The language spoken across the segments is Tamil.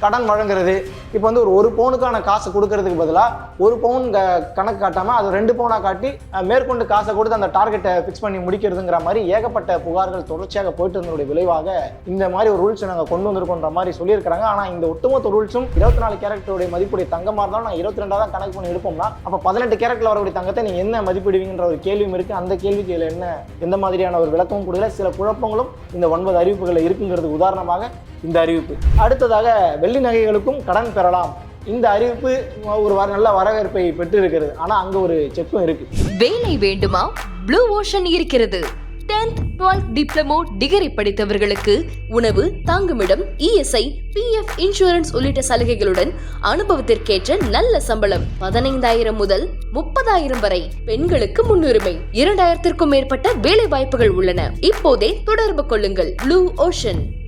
கடன் வழங்குறது. இப்போ வந்து ஒரு ஒரு பவுனுக்கான காசு கொடுக்கறதுக்கு பதிலாக ஒரு பவுன் க- கணக்கு காட்டாமல் அது ரெண்டு பவுனாக காட்டி மேற்கொண்டு காசை கொடுத்து அந்த டார்கெட்டை ஃபிக்ஸ் பண்ணி முடிக்கிறதுங்கிற மாதிரி ஏகப்பட்ட புகார்கள் தொடர்ச்சியாக போயிட்டு இருந்ததுடைய விளைவாக இந்த மாதிரி ஒரு ரூல்ஸ் நாங்கள் கொண்டு வந்திருக்கோன்ற மாதிரி சொல்லியிருக்காங்க ஆனால் இந்த ஒட்டுமொத்த ரூல்ஸும் இருபத்தி நாலு கேரக்டருடைய மதிப்புடைய தங்கமாக இருந்தாலும் நான் இருபத்தி ரெண்டாக தான் கணக்கு பண்ணி எடுப்போம்னா அப்போ பதினெட்டு கேரக்டில் வரக்கூடிய தங்கத்தை நீங்கள் என்ன மதிப்பிடுவீங்கன்ற ஒரு கேள்வியும் இருக்குது அந்த கேள்விக்கு இதில் என்ன எந்த மாதிரியான ஒரு விளக்கமும் கொடுக்கல. சில குழப்பங்களும் இந்த ஒன்பது அறிவிப்புகளில் இருக்குங்கிறது உதாரணமாக இந்த அறிவிப்பு. அடுத்ததாக வெள்ளி நகைகளுக்கும் கடன் பெறலாம். இந்த அறிவிப்பு ஒரு வர- நல்ல வரவேற்பை பெற்றிருக்கிறது. ஆனால் அங்கே ஒரு செக்கும் இருக்குது வேலை வேண்டுமா? ப்ளூ ஓஷன் இருக்கிறது. 10th 12th டிப்ளமோ டிகிரி படித்தவர்களுக்கு உணவு தாங்குமிடம் இஎஸ்ஐ பிஎஃப் இன்சூரன்ஸ் உள்ளிட்ட சலுகைகளுடன் அனுபவத்திற்கேற்ற நல்ல சம்பளம். பதினைந்தாயிரம் முதல் முப்பதாயிரம் வரை பெண்களுக்கு முன்னுரிமை. இரண்டாயிரத்திற்கும் மேற்பட்ட வேலை வாய்ப்புகள் உள்ளன. இப்போதே தொடர்பு கொள்ளுங்கள். ப்ளூ ஓஷன்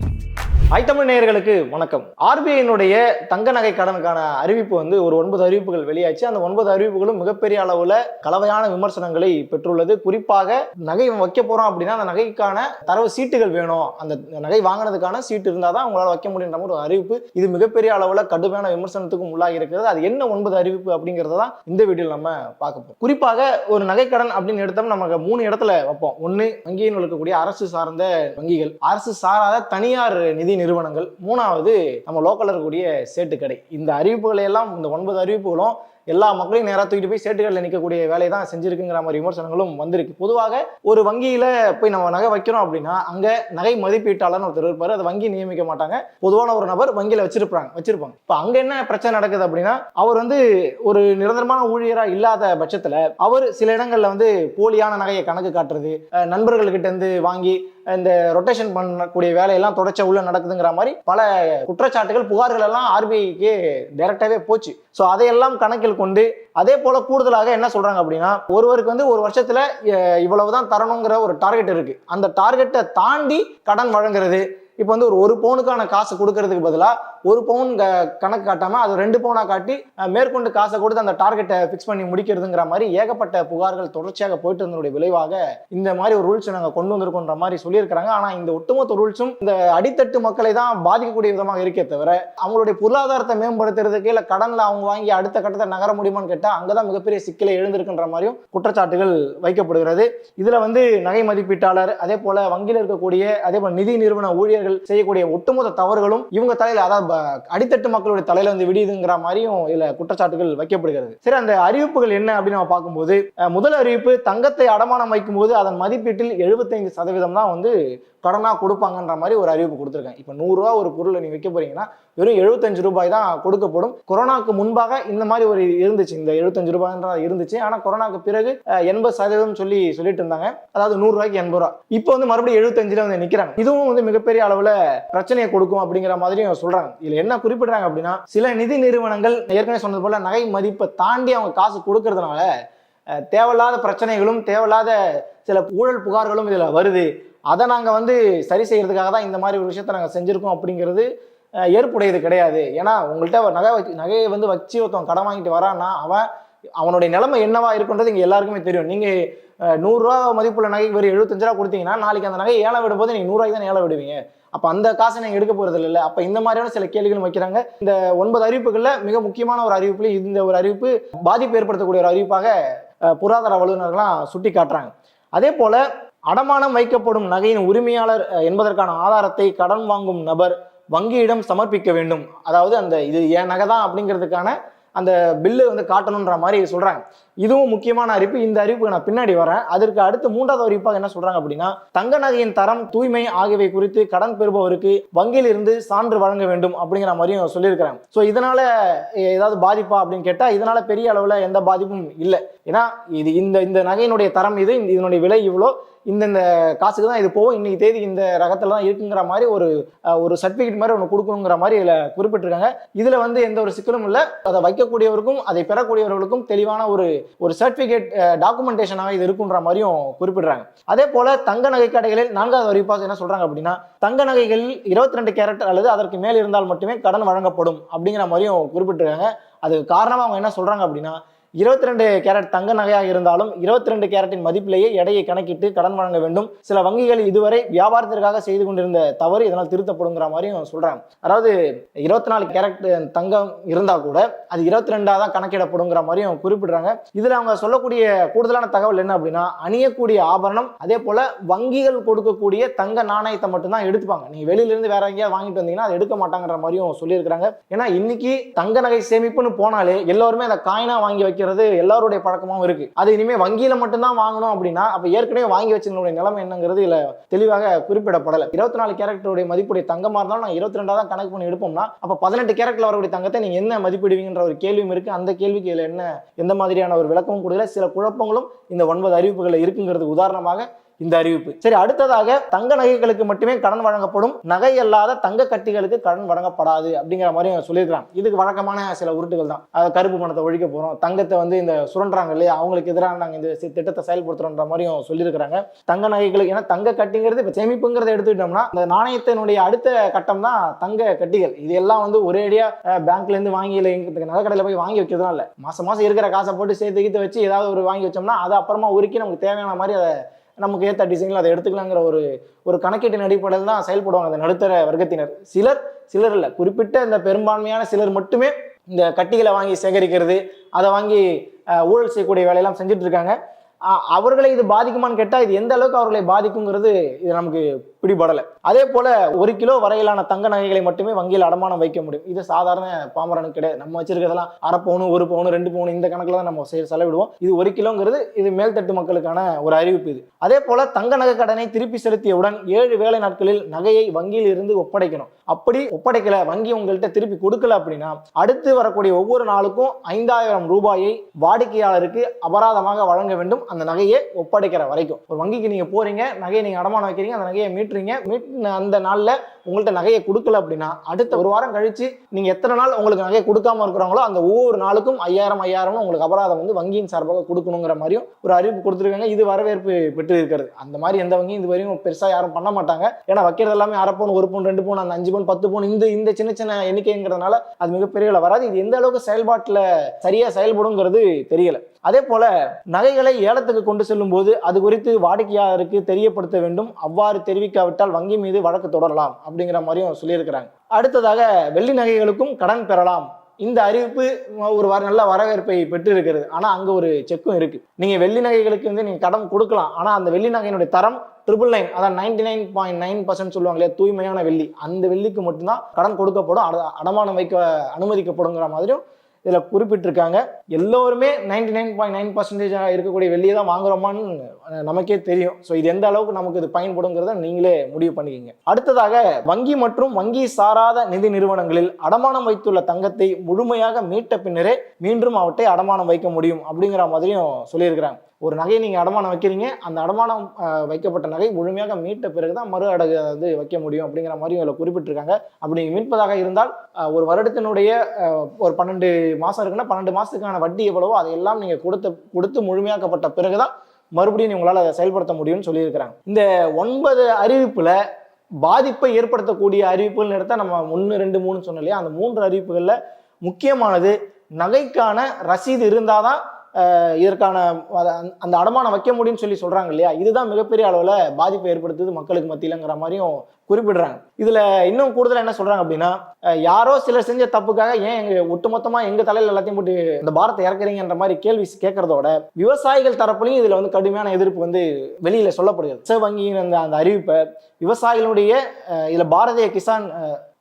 ஐத்தமிழ் நேயர்களுக்கு வணக்கம். ஆர்பிஐனுடைய தங்க நகை கடனுக்கான அறிவிப்பு வந்து ஒரு ஒன்பது அறிவிப்புகள் வெளியாச்சு. அந்த ஒன்பது அறிவிப்புகளும் மிகப்பெரிய அளவுல கலவையான விமர்சனங்களை பெற்றுள்ளது. குறிப்பாக நகை வைக்க போறோம் அப்படின்னா அந்த நகைக்கான தரவு சீட்டுகள் வேணும். அந்த நகை வாங்கினதுக்கான சீட்டு இருந்தால் தான் உங்களால் வைக்க முடியுன்ற ஒரு அறிவிப்பு. இது மிகப்பெரிய அளவுல கடுமையான விமர்சனத்துக்கும் உள்ளாகி இருக்கிறது. அது என்ன ஒன்பது அறிவிப்பு அப்படிங்கிறத தான் இந்த வீடியோவில் நம்ம பார்க்க போறோம். குறிப்பாக ஒரு நகைக்கடன் அப்படின்னு எடுத்தோம் நமக்கு மூணு இடத்துல வைப்போம். ஒன்று வங்கியில் இருக்கக்கூடிய அரசு சார்ந்த வங்கிகள். அரசு சாராத தனியார் நிதி நிறுவனங்கள். மூணாவது நம்ம லோக்கலில் இருக்கக்கூடிய சேட்டுக்கடை. இந்த அறிவிப்புகளை எல்லாம் இந்த ஒன்பது அறிவிப்புகளும் எல்லா மக்களையும் நேராக தூக்கிட்டு போய் சேட்டுகளில் நிற்கக்கூடிய வேலையை தான் செஞ்சிருக்குங்கிற மாதிரி விமர்சனங்களும் வந்திருக்கு. பொதுவாக ஒரு வங்கியில் போய் நம்ம நகை வைக்கிறோம் அப்படின்னா அங்கே நகை மதிப்பீட்டாளர்னு ஒருத்தர் இருப்பார். அதை வங்கி நியமிக்க மாட்டாங்க. பொதுவான ஒரு நபர் வங்கியில் வச்சிருப்பாங்க வச்சிருப்பாங்க. இப்போ அங்கே என்ன பிரச்சனை நடக்குது அப்படின்னா அவர் வந்து ஒரு நிரந்தரமான ஊழியராக இல்லாத பட்சத்துல அவர் சில இடங்களில் வந்து போலியான நகையை கணக்கு காட்டுறது அஹ் நண்பர்கள்கிட்ட இருந்து வாங்கி இந்த ரொட்டேஷன் பண்ணக்கூடிய வேலையெல்லாம் தொடச்ச உள்ள நடக்குதுங்கிற மாதிரி பல குற்றச்சாட்டுகள் புகார்கள் எல்லாம் ஆர்பிஐக்கு டைரக்டாகவே போச்சு. ஸோ அதையெல்லாம் கணக்கில் கொண்டு அதே போல கூடுதலாக என்ன சொல்றாங்க அப்படின்னா ஒருவருக்கு வந்து ஒரு வருஷத்துல இவ்வளவுதான் தரணுங்கிற ஒரு டார்கெட் இருக்கு. அந்த டார்கெட்டை தாண்டி கடன் வழங்குறது இப்போ வந்து ஒரு ஒரு பவுனுக்கான காசு கொடுக்கறதுக்கு பதிலாக ஒரு பவுன் க- கணக்கு காட்டாமல் அது ரெண்டு பவுனாக காட்டி மேற்கொண்டு காசை கொடுத்து அந்த டார்கெட்டை ஃபிக்ஸ் பண்ணி முடிக்கிறதுங்கிற மாதிரி ஏகப்பட்ட புகார்கள் தொடர்ச்சியாக போயிட்டு இருந்ததுடைய விளைவாக இந்த மாதிரி ஒரு ரூல்ஸ் நாங்கள் கொண்டு வந்திருக்கோன்ற மாதிரி சொல்லியிருக்கிறாங்க. ஆனால் இந்த ஒட்டுமொத்த ரூல்ஸும் இந்த அடித்தட்டு மக்களை தான் பாதிக்கக்கூடிய விதமாக இருக்கே தவிர அவங்களுடைய பொருளாதாரத்தை மேம்படுத்துறதுக்கு இல்லை கடனில் அவங்க வாங்கி அடுத்த கட்டத்தை நகர முடியுமான்னு கேட்டால் அங்கே தான் மிகப்பெரிய சிக்கலை எழுந்திருக்கின்ற மாதிரியும் குற்றச்சாட்டுகள் வைக்கப்படுகிறது. இதில் வந்து நகை மதிப்பீட்டாளர் அதே போல் வங்கியில் இருக்கக்கூடிய அதே போல் நிதி நிறுவன ஊழியர் ஊழியர்கள் செய்யக்கூடிய ஒட்டுமொத்த தவறுகளும் இவங்க தலையில அதாவது அடித்தட்டு மக்களுடைய தலையில வந்து விடியுதுங்கிற மாதிரியும் இதுல குற்றச்சாட்டுகள் வைக்கப்படுகிறது. சரி அந்த அறிவிப்புகள் என்ன அப்படின்னு நம்ம பார்க்கும்போது முதல் அறிவிப்பு தங்கத்தை அடமானம் வைக்கும் போது அதன் மதிப்பீட்டில் 75% சதவீதம் தான் வந்து கடனா கொடுப்பாங்கன்ற மாதிரி ஒரு அறிவிப்பு கொடுத்துருக்காங்க. இப்போ நூறுரூவா ஒரு பொருளை நீங்கள் வைக்க போறீங்கன்னா வெறும் 75 ரூபாய் தான் கொடுக்கப்படும். கொரோனாக்கு முன்பாக இந்த மாதிரி ஒரு இருந்துச்சு. இந்த 75 ரூபாய்ன்ற இருந்துச்சு. ஆனால் கொரோனாக்கு பிறகு எண்பது சதவீதம் சொல்லி சொல்லிட்டு இருந்தாங்க. அதாவது நூறுரூவாய்க்கு எண்பது ரூபா. இப்போ வந்து மறுபடியும் எழுபத்தஞ்சில் வந்து நிற்கிறாங்க இதுவும் வந்து மிகப்பெரிய அளவுல பிரச்சனையை கொடுக்கும் அப்படிங்கிற மாதிரியும் சொல்றாங்க. இதுல என்ன குறிப்பிடுறாங்க அப்படின்னா சில நிதி நிறுவனங்கள் ஏற்கனவே சொன்னது போல நகை மதிப்பை தாண்டி அவங்க காசு கொடுக்கறதுனால தேவையில்லாத பிரச்சனைகளும் தேவையில்லாத சில ஊழல் புகார்களும் இதுல வருது. அதை நாங்க வந்து சரி செய்யறதுக்காக தான் இந்த மாதிரி ஒரு விஷயத்தை நாங்க செஞ்சிருக்கோம் அப்படிங்கிறது ஏற்புடையது கிடையாது. ஏன்னா உங்கள்கிட்ட ஒரு நகை வச்சு நகையை வந்து வச்சு ஒருத்தவன் கடன் வாங்கிட்டு வரான்னா அவன் அவனுடைய நிலைமை என்னவா இருக்குன்றது இங்க எல்லாருக்குமே தெரியும். நீங்க நூறுரூவா மதிப்புள்ள நகைக்கு வெறும் எழுபத்தஞ்சு ரூபா கொடுத்தீங்கன்னா நாளைக்கு அந்த நகையை ஏலம் விடும்போது நீங்கள் நூறுரூவாய்க்கு தான் ஏழை விடுவீங்க. அப்போ அந்த காசை நீங்கள் எடுக்க போகிறது இல்லை அப்போ இந்த மாதிரியான சில கேள்விகள் வைக்கிறாங்க. இந்த ஒன்பது அறிவிப்புகளில் மிக முக்கியமான ஒரு அறிவிப்புல இந்த ஒரு அறிவிப்பு பாதிப்பு ஏற்படுத்தக்கூடிய ஒரு அறிவிப்பாக பொருளாதார வல்லுநர்கள்லாம் சுட்டி காட்டுறாங்க அதே போல் அடமானம் வைக்கப்படும் நகையின் உரிமையாளர் என்பதற்கான ஆதாரத்தை கடன் வாங்கும் நபர் வங்கியிடம் சமர்ப்பிக்க வேண்டும். அதாவது அந்த இது என் நகை தான் அப்படிங்கிறதுக்கான அந்த பில்லு வந்து காட்டணுன்ற மாதிரி சொல்றாங்க. இதுவும் முக்கியமான அறிவிப்பு. இந்த அறிவிப்புக்கு நான் பின்னாடி வரேன். அதற்கு அடுத்து மூன்றாவது அறிவிப்பாக என்ன சொல்றாங்க அப்படின்னா தங்க நகையின் தரம் தூய்மை ஆகியவை குறித்து கடன் பெறுபவருக்கு வங்கியில் இருந்து சான்று வழங்க வேண்டும் அப்படிங்கிற மாதிரியும் சொல்லியிருக்கிறாங்க. ஸோ இதனால ஏதாவது பாதிப்பா அப்படின்னு கேட்டா இதனால பெரிய அளவுல எந்த பாதிப்பும் இல்லை. ஏன்னா இது இந்த இந்த நகையினுடைய தரம் இது இதனுடைய விலை இவ்வளோ. இந்தந்த காசுக்கு தான் இது போகும். இன்னைக்கு தேதி இந்த ரகத்துல தான் இருக்குங்கிற மாதிரி ஒரு ஒரு சர்டிஃபிகேட் மாதிரி ஒன்று கொடுக்கணுங்கிற மாதிரி இதில் குறிப்பிட்டிருக்காங்க. இதில் வந்து எந்த ஒரு சிக்கலும் இல்லை. அதை வைக்கக்கூடியவருக்கும் அதை பெறக்கூடியவர்களுக்கும் தெளிவான ஒரு ஒரு சர்டிஃபிகேட் டாக்குமெண்டேஷனாக இது இருக்குன்ற மாதிரியும் குறிப்பிடுறாங்க. அதே போல தங்க நகை கடைகளில் நான்காவது வரிப்பாக என்ன சொல்றாங்க அப்படின்னா தங்க நகைகள் இருபத்தி ரெண்டு கேரட் அல்லது அதற்கு மேல் இருந்தால் மட்டுமே கடன் வழங்கப்படும் அப்படிங்கிற மாதிரியும் குறிப்பிட்டிருக்காங்க. அதுக்கு காரணமாக அவங்க என்ன சொல்றாங்க அப்படின்னா இருபத்தி ரெண்டு கேரட் தங்க நகையாக இருந்தாலும் இருபத்தி ரெண்டு கேரட்டின் மதிப்பிலேயே எடையை கணக்கிட்டு கடன் வழங்க வேண்டும். சில வங்கிகள் இதுவரை வியாபாரத்திற்காக செய்து கொண்டிருந்த தவறு இதனால் திருத்தப்படுங்கிற மாதிரியும் சொல்கிறாங்க அதாவது இருபத்தி நாலு கேரட் தங்கம் இருந்தா கூட அது இருபத்தி ரெண்டா தான் கணக்கிடப்படுங்கிற மாதிரியும் குறிப்பிடுறாங்க. இதுல அவங்க சொல்லக்கூடிய கூடுதலான தகவல் என்ன அப்படின்னா அணியக்கூடிய ஆபரணம் அதே போல வங்கிகள் கொடுக்கக்கூடிய தங்க நாணயத்தை மட்டும்தான் எடுத்துப்பாங்க. நீங்க வெளியிலிருந்து வேற எங்கேயாவது வாங்கிட்டு வந்தீங்கன்னா அதை எடுக்க மாட்டாங்கிற மாதிரியும் சொல்லியிருக்கிறாங்க. ஏன்னா இன்னைக்கு தங்க நகை சேமிப்புன்னு போனாலே எல்லாருமே அதை காயினா வாங்கி வைக்க வைக்கிறது எல்லாருடைய பழக்கமாகவும் இருக்கு. அது இனிமே வங்கியில மட்டும்தான் வாங்கணும் அப்படின்னா அப்ப ஏற்கனவே வாங்கி வச்சிருந்தோடைய நிலைமை என்னங்கிறது இதுல தெளிவாக குறிப்பிடப்படலை. இருபத்தி நாலு கேரக்டருடைய மதிப்புடைய தங்கமா இருந்தாலும் நான் இருபத்தி ரெண்டா தான் கணக்கு பண்ணி எடுப்போம்னா அப்ப பதினெட்டு கேரக்டர் வரக்கூடிய தங்கத்தை நீங்க என்ன மதிப்பிடுவீங்கன்ற ஒரு கேள்வியும் இருக்கு. அந்த கேள்விக்கு இதுல என்ன எந்த மாதிரியான ஒரு விளக்கமும் கொடுக்கல. சில குழப்பங்களும் இந்த ஒன்பது அறிவிப்புகள் இருக்குங்கிறது உதாரணமாக இந்த அறிவிப்பு. சரி அடுத்ததாக தங்க நகைகளுக்கு மட்டுமே கடன் வழங்கப்படும். நகை அல்லாத தங்க கட்டிகளுக்கு கடன் வழங்கப்படாது அப்படிங்கிற மாதிரி சொல்லியிருக்கிறாங்க. இதுக்கு வழக்கமான சில உருட்டுகள் தான். அதாவது கருப்பு பணத்தை ஒழிக்க போறோம். தங்கத்தை வந்து இந்த சுரண்டாங்க இல்லையா? அவங்களுக்கு எதிராக நாங்கள் இந்த திட்டத்தை செயல்படுத்துறோன்ற மாதிரியும் சொல்லியிருக்கிறாங்க. தங்க நகைகளுக்கு ஏன்னா தங்க கட்டிங்கிறது இப்போ சேமிப்புங்கிறத எடுத்துக்கிட்டோம்னா இந்த நாணயத்தினுடைய அடுத்த கட்டம் தான் தங்க கட்டிகள். இது எல்லாம் வந்து ஒரேடியா பேங்க்லேருந்து வாங்கி இல்லை எங்க நகைக்கடையில் போய் வாங்கி வைக்கிறதும் இல்லை. மாசம் மாசம் இருக்கிற காசை போட்டு சேர்த்து கீத்து வச்சு ஏதாவது ஒரு வாங்கி வச்சோம்னா அது அப்புறமா உருக்கி நமக்கு தேவையான மாதிரி அதை நமக்கு ஏற்ற டிசைனில் அதை எடுத்துக்கலாங்கிற ஒரு ஒரு கணக்கீட்டின் அடிப்படையில் தான் செயல்படுவாங்க அந்த நடுத்தர வர்க்கத்தினர். சிலர் சிலர் இல்லை. குறிப்பிட்ட இந்த பெரும்பான்மையான சிலர் மட்டுமே இந்த கட்டிகளை வாங்கி சேகரிக்கிறது அதை வாங்கி ஊழல் செய்யக்கூடிய வேலையெல்லாம் செஞ்சுட்டு இருக்காங்க. அவர்களை இது பாதிக்குமான்னு கேட்டால் இது எந்த அளவுக்கு அவர்களை பாதிக்குங்கிறது இது நமக்கு பிடிபடலை. அதே போல ஒரு கிலோ வரையிலான தங்க நகைகளை மட்டுமே வங்கியில் அடமானம் வைக்க முடியும். இது சாதாரண பாமரனுக்கு கிடையாது. நம்ம வச்சிருக்கிறதெல்லாம் அரை பவுனு ஒரு பவுனு ரெண்டு பவுனு இந்த கணக்கில் தான் நம்ம செலவிடுவோம். இது ஒரு கிலோங்கிறது இது மேல்தட்டு மக்களுக்கான ஒரு அறிவிப்பு இது. அதே போல தங்க நகை கடனை திருப்பி செலுத்தியவுடன் ஏழு வேலை நாட்களில் நகையை வங்கியில் இருந்து ஒப்படைக்கணும். அப்படி ஒப்படைக்கல வங்கி உங்கள்கிட்ட திருப்பி கொடுக்கல அப்படின்னா அடுத்து வரக்கூடிய ஒவ்வொரு நாளுக்கும் ஐந்தாயிரம் ரூபாயை வாடிக்கையாளருக்கு அபராதமாக வழங்க வேண்டும். அந்த நகையை ஒப்படைக்கிற வரைக்கும். ஒரு வங்கிக்கு நீங்க போறீங்க நகையை நீங்க அடமானம் வைக்கிறீங்க அந்த நகையை மீட்டுறீங்க. மீட் அந்த நாள்ல உங்கள்கிட்ட நகையை கொடுக்கல அப்படின்னா அடுத்த ஒரு வாரம் கழிச்சு நீங்க எத்தனை நாள் உங்களுக்கு நகையை கொடுக்காம இருக்கிறாங்களோ அந்த ஒவ்வொரு நாளுக்கும் ஐயாயிரம் ஐயாயிரம் உங்களுக்கு அபராதம் வந்து வங்கியின் சார்பாக கொடுக்கணுங்கிற மாதிரியும் ஒரு அறிவிப்பு கொடுத்துருக்காங்க. இது வரவேற்பு பெற்று இருக்கிறது அந்த மாதிரி எந்த வங்கியும் இது வரையும் பெருசா யாரும் பண்ண மாட்டாங்க. ஏன்னா வைக்கிறது எல்லாமே அரை பவுன் ஒரு பவுன் ரெண்டு பவுன் அந்த அஞ்சு பவுன் பத்து பவுன் இந்த இந்த சின்ன சின்ன எண்ணிக்கைங்கிறதுனால அது மிகப்பெரிய வராது. இது எந்த அளவுக்கு செயல்பாட்டுல சரியா செயல்படுங்கிறது தெரியல. அதே போல நகைகளை ஏலத்துக்கு கொண்டு செல்லும் போது அது குறித்து வாடிக்கையாளருக்கு தெரியப்படுத்த வேண்டும். அவ்வாறு தெரிவிக்காவிட்டால் வங்கி மீது வழக்கு தொடரலாம். அப்படிங்கிற மாதிரியும் சொல்லியிருக்கிறாங்க. அடுத்ததாக வெள்ளி நகைகளுக்கும் கடன் பெறலாம். இந்த அறிவிப்பு ஒரு வர நல்ல வரவேற்பை பெற்று இருக்கிறது ஆனால் அங்கே ஒரு செக்கும் இருக்குது நீங்கள் வெள்ளி நகைகளுக்கு வந்து நீங்கள் கடன் கொடுக்கலாம். ஆனால் அந்த வெள்ளி நகையினுடைய தரம் ட்ரிபிள் நைன் அதான் ninety nine point nine percent சொல்லுவாங்களே தூய்மையான வெள்ளி. அந்த வெள்ளிக்கு மட்டும்தான் கடன் கொடுக்கப்படும். அட- அடமானம் வைக்க அனுமதிக்கப்படுங்கிற மாதிரியும் இதில் குறிப்பிட்டிருக்காங்க. எல்லோருமே ninety nine point nine percentage இருக்கக்கூடிய வெளியே தான் வாங்குறோமான்னு நமக்கே தெரியும். ஸோ இது எந்த அளவுக்கு நமக்கு இது பயன்படுங்கிறத நீங்களே முடிவு பண்ணிக்கிங்க. அடுத்ததாக வங்கி மற்றும் வங்கி சாராத நிதி நிறுவனங்களில் அடமானம் வைத்துள்ள தங்கத்தை முழுமையாக மீட்ட பின்னரே மீண்டும் அவற்றை அடமானம் வைக்க முடியும் அப்படிங்கிற மாதிரியும் சொல்லியிருக்கிறாங்க. ஒரு நகையை நீங்கள் அடமானம் வைக்கிறீங்க அந்த அடமானம் வைக்கப்பட்ட நகை முழுமையாக மீட்ட பிறகு தான் மறு அடகு வந்து வைக்க முடியும் அப்படிங்கிற மாதிரியும் இதில் குறிப்பிட்டிருக்காங்க. அப்படி நீங்கள் மீட்பதாக இருந்தால் ஒரு வருடத்தினுடைய ஒரு பன்னெண்டு மாதம் இருக்குன்னா பன்னெண்டு மாதத்துக்கான வட்டி எவ்வளவோ அதையெல்லாம் நீங்கள் கொடுத்து கொடுத்து முழுமையாக்கப்பட்ட பிறகு தான் மறுபடியும் உங்களால் அதை செயல்படுத்த முடியும்னு சொல்லியிருக்கிறாங்க. இந்த ஒன்பது அறிவிப்பில் பாதிப்பை ஏற்படுத்தக்கூடிய அறிவிப்புகள் எடுத்தால் நம்ம ஒன்று ரெண்டு மூணு சொன்னோம் இல்லையா? அந்த மூன்று அறிவிப்புகளில் முக்கியமானது நகைக்கான ரசீது இருந்தால் தான் இதற்கான அந்த- அந்த அடமானம் வைக்க முடியும்னு சொல்லி சொல்றாங்க இல்லையா? இதுதான் மிகப்பெரிய அளவில் பாதிப்பை ஏற்படுத்துது மக்களுக்கு மத்தியிலங்கிற மாதிரியும் குறிப்பிடுறாங்க. இதுல இன்னும் கூடுதலாக என்ன சொல்றாங்க அப்படின்னா யாரோ சிலர் செஞ்ச தப்புக்காக ஏன் எங்க ஒட்டுமொத்தமா எங்க தலையில எல்லாத்தையும் போட்டு இந்த பாரத்தை இறக்குறீங்கன்ற மாதிரி கேள்வி கேட்கறதோட விவசாயிகள் தரப்புலையும் இதுல வந்து கடுமையான எதிர்ப்பு வந்து வெளியில சொல்லப்படுகிறது. ரிசர்வ் வங்கியின் அந்த அந்த அறிவிப்பை விவசாயிகளுடைய இதில் இதுல பாரதிய கிசான்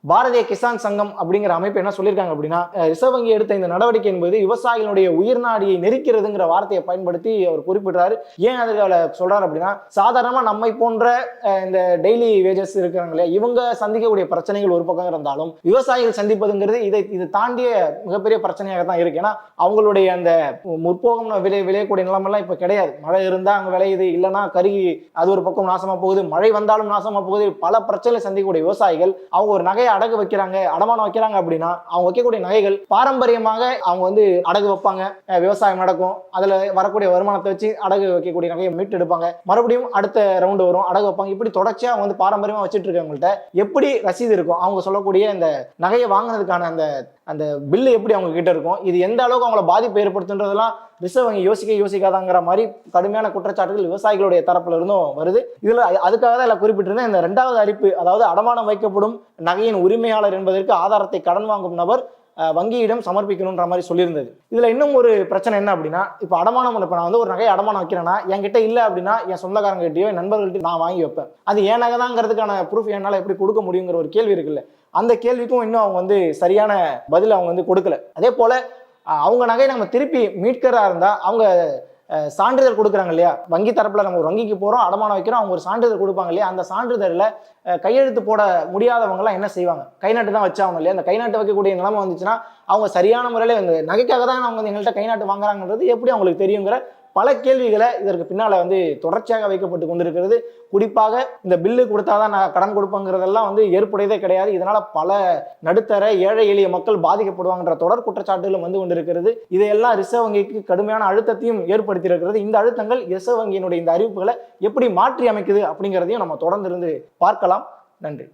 பாரதிய கிசான் சங்கம் அப்படிங்கிற அமைப்பு என்ன சொல்லியிருக்காங்க அப்படின்னா ரிசர்வ் வங்கி எடுத்த இந்த நடவடிக்கை என்பது விவசாயிகளுடைய உயிர் நாடியை நெரிக்கிறதுங்கிற வார்த்தையை பயன்படுத்தி அவர் குறிப்பிடுறாரு. ஏன் அதுல சொல்றாரு அப்படின்னா சாதாரணமாக நம்மை போன்ற இந்த டெய்லி வேஜஸ் இருக்கிறாங்களே இவங்க சந்திக்கக்கூடிய பிரச்சனைகள் ஒரு பக்கம் இருந்தாலும் விவசாயிகள் சந்திப்பதுங்கிறது இதை இது தாண்டிய மிகப்பெரிய பிரச்சனையாக தான் இருக்கு. ஏன்னா அவங்களுடைய அந்த முற்போகம் விளை விளையக்கூடிய நிலமெல்லாம் இப்போ கிடையாது. மழை இருந்தால் அங்கே விளையுது இல்லைன்னா கருகி அது ஒரு பக்கம் நாசமாக போகுது மழை வந்தாலும் நாசமாக போகுது பல பிரச்சனைகளை சந்திக்கக்கூடிய விவசாயிகள் அவங்க ஒரு நகையை அடகு வைக்கிறாங்க அடமானம் வைக்கிறாங்க அப்படின்னா அவங்க வைக்கக்கூடிய நகைகள் பாரம்பரியமாக அவங்க வந்து அடகு வைப்பாங்க. விவசாயம் நடக்கும். அதுல வரக்கூடிய வருமானத்தை வச்சு அடகு வைக்கக்கூடிய நகையை மீட்டு எடுப்பாங்க. மறுபடியும் அடுத்த ரவுண்டு வரும். அடகு வைப்பாங்க. இப்படி தொடர்ச்சியா அவங்க வந்து பாரம்பரியமா வச்சுட்டு இருக்கவங்கள்ட்ட எப்படி ரசீது இருக்கும்? அவங்க சொல்லக்கூடிய இந்த நகையை வாங்கினதுக்கான அந்த அந்த பில்லு எப்படி அவங்க கிட்ட இருக்கும்? இது எந்த அளவுக்கு அவங்கள பாதிப்பு ஏற்படுத்துன்றதெல்லாம் ரிசர்வ் வங்கி யோசிக்க யோசிக்காதாங்கிற மாதிரி கடுமையான குற்றச்சாட்டுகள் விவசாயிகளுடைய தரப்புல இருந்தும் வருது. இதுல அதுக்காக தான் இதில் குறிப்பிட்டிருந்தேன். இந்த ரெண்டாவது அறிப்பு அதாவது அடமானம் வைக்கப்படும் நகையின் உரிமையாளர் என்பதற்கு ஆதாரத்தை கடன் வாங்கும் நபர் வங்கியிடம் சமர்ப்பிக்கணுன்ற மாதிரி சொல்லியிருந்தது. இதுல இன்னும் ஒரு பிரச்சனை என்ன அப்படின்னா இப்போ அடமானம் இப்போ நான் வந்து ஒரு நகையை அடமானம் வைக்கிறேன்னா என்கிட்ட இல்லை அப்படின்னா என் சொந்தக்காரங்ககிட்டயோ என் நண்பர்கள்ட்டையும் நான் வாங்கி வைப்பேன். அது என் நகை தாங்கிறதுக்கான ப்ரூஃப் என்னால் எப்படி கொடுக்க முடியுங்கிற ஒரு கேள்வி இருக்குல்ல. அந்த கேள்விக்கும் இன்னும் அவங்க வந்து சரியான பதில் அவங்க வந்து கொடுக்கல. அதே போல அவங்க நகையை நம்ம திருப்பி மீட்கிறதா இருந்தா அவங்க சான்றிதழ் கொடுக்குறாங்க இல்லையா? வங்கி தரப்புல நம்ம ஒரு வங்கிக்கு போறோம் அடமானம் வைக்கிறோம் அவங்க ஒரு சான்றிதழ் கொடுப்பாங்க இல்லையா? அந்த சான்றிதழ்ல கையெழுத்து போட முடியாதவங்க எல்லாம் என்ன செய்வாங்க? கை நாட்டு தான் வச்சாங்க இல்லையா? அந்த கை நாட்டு வைக்கக்கூடிய நிலைமை வந்துச்சுன்னா அவங்க சரியான முறையில் இந்த நகைக்காக தான் அவங்க எங்கள்கிட்ட கை நாட்டு வாங்குறாங்கன்றது எப்படி அவங்களுக்கு தெரியுங்கிற பல கேள்விகளை இதற்கு பின்னால் வந்து தொடர்ச்சியாக வைக்கப்பட்டு கொண்டிருக்கிறது. குறிப்பாக இந்த பில்லு கொடுத்தாதான் நான் கடன் கொடுப்பேங்கிறதெல்லாம் வந்து ஏற்புடையதே கிடையாது. இதனால பல நடுத்தர ஏழை எளிய மக்கள் பாதிக்கப்படுவாங்கன்ற தொடர் குற்றச்சாட்டுகளும் வந்து கொண்டிருக்கிறது. இதையெல்லாம் ரிசர்வ் வங்கிக்கு கடுமையான அழுத்தத்தையும் ஏற்படுத்தியிருக்கிறது. இந்த அழுத்தங்கள் ரிசர்வ் வங்கியினுடைய இந்த அறிவிப்புகளை எப்படி மாற்றி அமைக்குது அப்படிங்கிறதையும் நம்ம தொடர்ந்து இருந்து பார்க்கலாம். நன்றி.